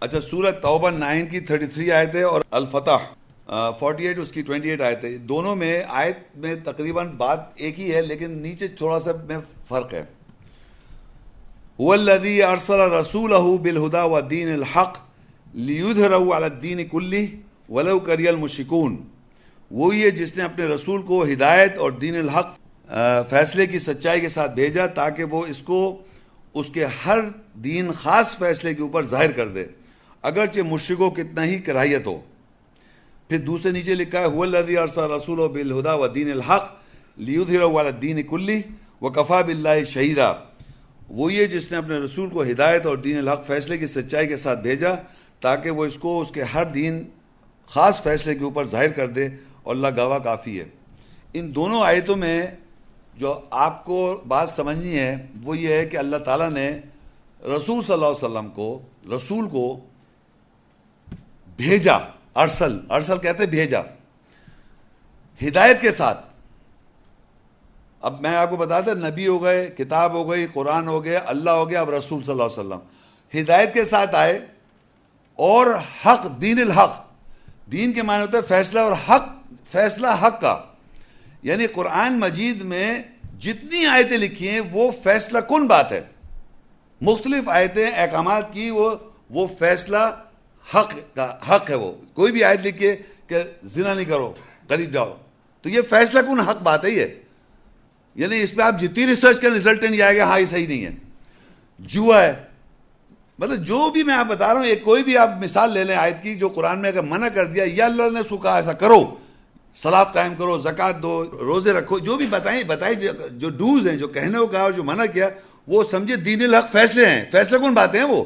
اچھا سورت توبہ نائن کی تھرٹی تھری آیت ہے اور الفتح فورٹی ایٹ اس کی ٹوینٹی ایٹ آیت ہے دونوں میں آیت میں تقریباً بات ایک ہی ہے، لیکن نیچے تھوڑا سا میں فرق ہے۔ هو الذي ارسل رسوله بالهدى ودين الحق ليظهره على الدين كله ولو كره المشركون وہی ہے جس نے اپنے رسول کو ہدایت اور دین الحق فیصلے کی سچائی کے ساتھ بھیجا تاکہ وہ اس کو، اس کے ہر دین خاص فیصلے کے اوپر ظاہر کر دے۔ اگرچہ مشرقوں کتنا ہی کراہیت ہو۔ پھر دوسرے نیچے لکھا ہے الذي ارسل رسوله بالهدى ودين الحق ليظهره على الدين كله وكفى بالله شهيدا وہی ہے جس نے اپنے رسول کو ہدایت اور دین الحق فیصلے کی سچائی کے ساتھ بھیجا تاکہ وہ اس کو، اس کے ہر دین خاص فیصلے کے اوپر ظاہر کر دے اور اللہ گواہ کافی ہے۔ ان دونوں آیتوں میں جو آپ کو بات سمجھنی ہے، وہ یہ ہے کہ اللہ تعالیٰ نے رسول صلی اللہ علیہ وسلم کو، رسول کو بھیجا، ارسل ارسل کہتے بھیجا۔ ہدایت کے ساتھ۔ اب میں آپ کو بتاتا نبی ہو گئے، کتاب ہو گئی، قرآن ہو گیا، اللہ ہو گیا، اب رسول صلی اللہ علیہ وسلم۔ ہدایت کے ساتھ آئے اور حق، دین الحق۔ دین کے معنی ہوتا ہے فیصلہ اور حق، فیصلہ حق کا۔ یعنی قرآن مجید میں جتنی آیتیں لکھی ہیں، وہ فیصلہ کن بات ہے؟ مختلف آیتیں، احکامات کی وہ وہ فیصلہ حق کا حق ہے وہ۔ کوئی بھی آیت لکھیے کہ زنا نہیں کرو، قریب جاؤ۔ تو یہ فیصلہ کن حق بات ہے یہ؟ یعنی اس پہ آپ جتنی ریسرچ کریں رزلٹ نہیں آئے گا ہاں یہ صحیح نہیں ہے۔ جوا ہے۔ مطلب جو بھی میں آپ بتا رہا ہوں ایک کوئی بھی آپ مثال لے لیں آیت کی، جو قرآن میں اگر منع کر دیا، یا اللہ نے سکھا، ایسا کرو۔ سلاد قائم کرو زکوٰۃ دو، روزے رکھو۔ جو بھی بتائیں بتائیں جو ڈوز ہیں، جو کہنے کو کہا اور جو منع کیا، وہ سمجھے دین الحق فیصلے ہیں۔ فیصلے کون باتیں ہیں وہ؟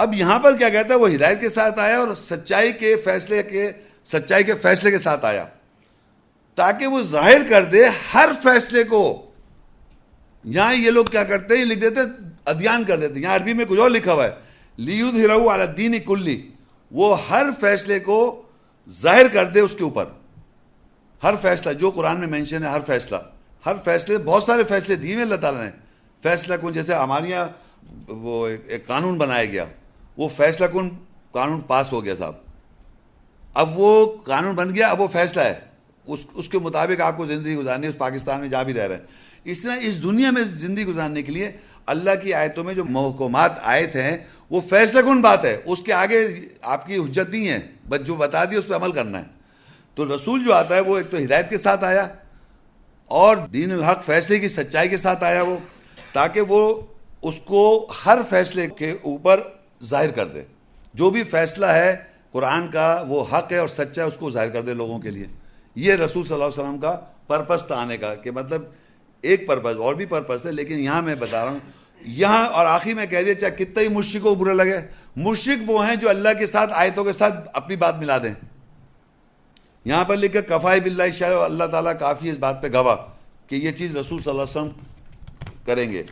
اب یہاں پر کیا کہتا ہے؟ وہ ہدایت کے ساتھ آیا اور سچائی کے فیصلے کے سچائی کے فیصلے کے ساتھ آیا۔ تاکہ وہ ظاہر کر دے ہر فیصلے کو۔ یہاں یہ لوگ کیا کرتے ہیں؟ یہ لکھ دیتے ادیان کر دیتے یہاں عربی میں کچھ اور لکھا ہوا ہے۔ لیود ہرو علی دین کلی وہ ہر فیصلے کو ظاہر کر دے اس کے اوپر۔ ہر فیصلہ، جو قرآن میں مینشن ہے، ہر فیصلہ۔ ہر فیصلے، بہت سارے فیصلے دیے ہیں اللہ تعالیٰ نے۔ فیصلہ کن جیسے ہمارے یہاں وہ ایک قانون بنایا گیا۔ وہ فیصلہ کن؟ قانون پاس ہو گیا صاحب۔ اب وہ قانون بن گیا، اب وہ فیصلہ ہے۔ اس اس کے مطابق آپ کو زندگی گزارنی ہے، اس پاکستان میں جا بھی رہ رہے ہیں۔ اس طرح اس دنیا میں زندگی گزارنے کے لیے اللہ کی آیتوں میں جو محکومات آیت ہیں وہ فیصلہ کن بات ہے؟ اس کے آگے آپ کی حجت نہیں ہے، بس جو بتا دی اس پہ عمل کرنا ہے۔ تو رسول جو آتا ہے، وہ ایک تو ہدایت کے ساتھ آیا اور دین الحق فیصلے کی سچائی کے ساتھ آیا وہ، تاکہ وہ اس کو ہر فیصلے کے اوپر ظاہر کر دے۔ جو بھی فیصلہ ہے قرآن کا، وہ حق ہے اور سچا ہے، اس کو ظاہر کر دے لوگوں کے لیے۔ یہ رسول صلی اللہ علیہ وسلم کا پرپس تھا آنے کا، کہ مطلب ایک پرپس اور بھی پرپس تھے، لیکن یہاں میں بتا رہا ہوں۔ یہاں اور آخری میں کہہ دیا، چاہے کتنا ہی مشرق کو برا لگے۔ مشرق وہ ہیں جو اللہ کے ساتھ، آیتوں کے ساتھ اپنی بات ملا دیں۔ یہاں پر لکھا کفائی بلّہ شاہ اللہ تعالیٰ کافی اس بات پہ گواہ کہ یہ چیز رسول صلی اللہ علیہ وسلم کریں گے۔